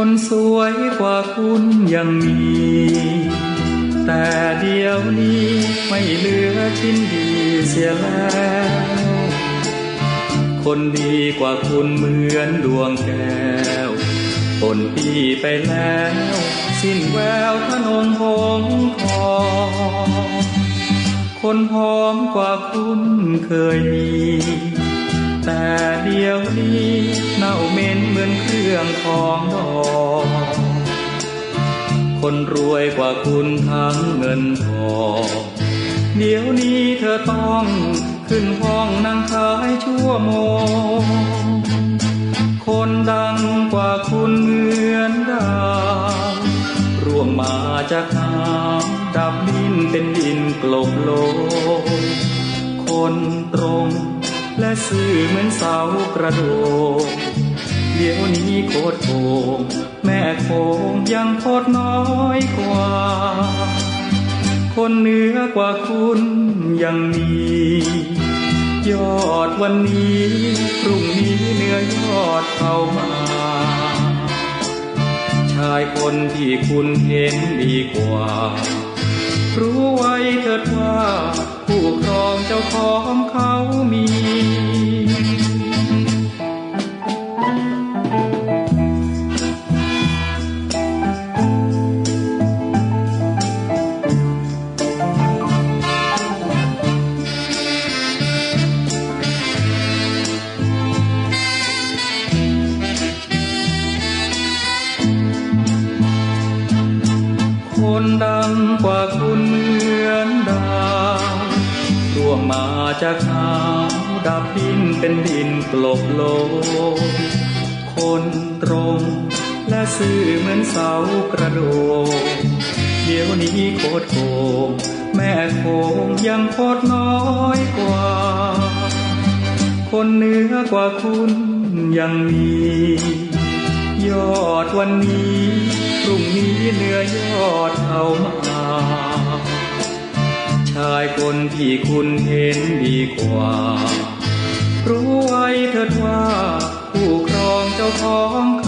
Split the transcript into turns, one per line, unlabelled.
คนสวยกว่าคุณยังมี แต่เดี๋ยวนี้ไม่เหลือชิ้นดีเสียแล้ว คนดีกว่าคุณเหมือนดวงแก้วปนปีไปแล้ว สิ้นแววทนงพงทองคนหอมกว่าคุณเคยมี แต่เดี๋ยวนี้เน่า รื่องของดอกคนรวยกว่าคุณทั้งเงินทองเดี๋ยวนี้เธอต้องขึ้นห้องนั่งขายชั่วโมง คนดังกว่าคุณเหมือนดาวร่วงมาจากน้ำดับดินเป็นดินกลบโลกคนตรงและซื่อเหมือนเสากระโดด เดี๋ยวนี้โคตรโกงแม่โคงยังโคตรน้อยกว่า คนเหนือกว่าคุณยังมี ยอดวันนี้พรุ่งนี้เหนือยอดเข้ามาชายคนที่คุณเห็นดีกว่า รู้ไว้เถิดว่าผู้ครอง นดังกว่าคุณเหมือนดาวร่วงมาจากหาวดับดินเป็นดินกลบโลกคนตรงและซื่อเหมือนเสากระโดดเดี๋ยวนี้โคตรโกงแม่โคงยังโคตรน้อยกว่า คนเหนือกว่าคุณยังมี ยอดวันนี้พรุ่งนี้เนื้อยอดเอามาชายคนที่คุณเห็นดีกว่า รู้ไว้เถิดว่า ผู้ครองเจ้าของเข